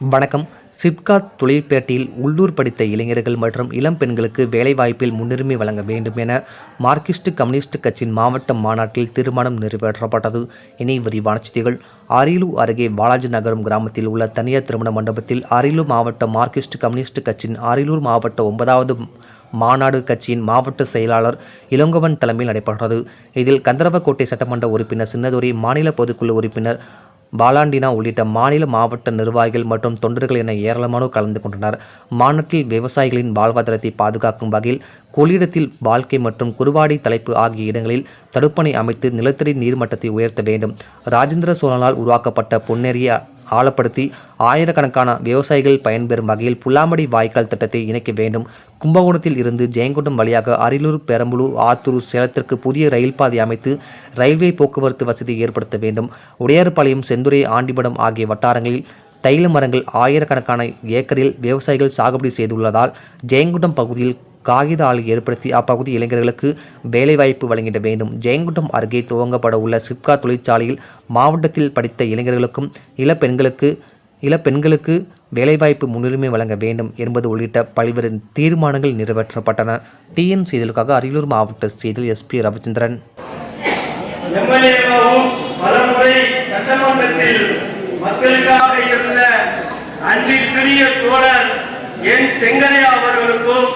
வணக்கம். சிப்காட் தொழிற்பேட்டையில் உள்ளூர் படித்த இளைஞர்கள் மற்றும் இளம் பெண்களுக்கு வேலைவாய்ப்பில் முன்னுரிமை வழங்க வேண்டும் என மார்க்சிஸ்ட் கம்யூனிஸ்ட் கட்சியின் மாவட்ட மாநாட்டில் தீர்மானம் நிறைவேற்றப்பட்டது. இனி விரிவான செய்திகள். அரியலூர் அருகே பாலாஜி நகரம் கிராமத்தில் உள்ள தனியார் திருமண மண்டபத்தில் அரியலூர் மாவட்ட மார்க்சிஸ்ட் கம்யூனிஸ்ட் கட்சியின் அரியலூர் மாவட்ட ஒன்பதாவது மாநாடு கட்சியின் மாவட்ட செயலாளர் இளங்கோவன் தலைமையில் நடைபெற்றது. இதில் கந்தரவக்கோட்டை சட்டமன்ற உறுப்பினர் சின்னதுரை மாநில பொதுக்குழு உறுப்பினர் பாலாண்டினா உள்ளிட்ட மாநில மாவட்ட நிர்வாகிகள் மற்றும் தொண்டர்கள் என ஏராளமானோர் கலந்து கொண்டனர். மாநாட்டில் விவசாயிகளின் வாழ்வாதாரத்தை பாதுகாக்கும் வகையில் கொள்ளிடத்தில் வாழ்க்கை மற்றும் குருவாடி தலைப்பு ஆகிய இடங்களில் தடுப்பணை அமைத்து நிலத்தடி நீர்மட்டத்தை உயர்த்த வேண்டும். ராஜேந்திர சோழனால் உருவாக்கப்பட்ட பொன்னேறிய ஆழப்படுத்தி ஆயிரக்கணக்கான விவசாயிகள் பயன்பெறும் வகையில் புல்லாமடி வாய்க்கால் திட்டத்தை இணைக்க வேண்டும். கும்பகோணத்தில் இருந்து ஜெயங்கொண்டம் வழியாக அரியலூர் பெரம்பலூர் ஆத்தூர் சேலத்திற்கு புதிய ரயில் பாதை அமைத்து ரயில்வே போக்குவரத்து வசதி ஏற்படுத்த வேண்டும். உடையார்பாளையம் செந்துறை ஆண்டிபடம் ஆகிய வட்டாரங்களில் தைல மரங்கள் ஆயிரக்கணக்கான ஏக்கரில் விவசாயிகள் சாகுபடி செய்துள்ளதால் ஜெயங்குண்டம் பகுதியில் காகித ஆலை ஏற்படுத்தி அப்பகுதி இளைஞர்களுக்கு வேலைவாய்ப்பு வழங்கிட வேண்டும். ஜெயங்குண்டம் அருகே துவங்கப்பட உள்ள சிப்கா தொழிற்சாலையில் மாவட்டத்தில் படித்த இளைஞர்களுக்கும் இளப்பெண்களுக்கு இளப்பெண்களுக்கு வேலைவாய்ப்பு முன்னுரிமை வழங்க வேண்டும் என்பது உள்ளிட்ட பல்வேறு தீர்மானங்கள் நிறைவேற்றப்பட்டன. டிஎன் செய்திகளுக்காக அரியலூர் மாவட்ட செய்தியில் எஸ்பி ரவிச்சந்திரன். மக்களுக்காக இருந்த அன்பிற்குரிய தோழர் என் செங்கனையா அவர்களுக்கும்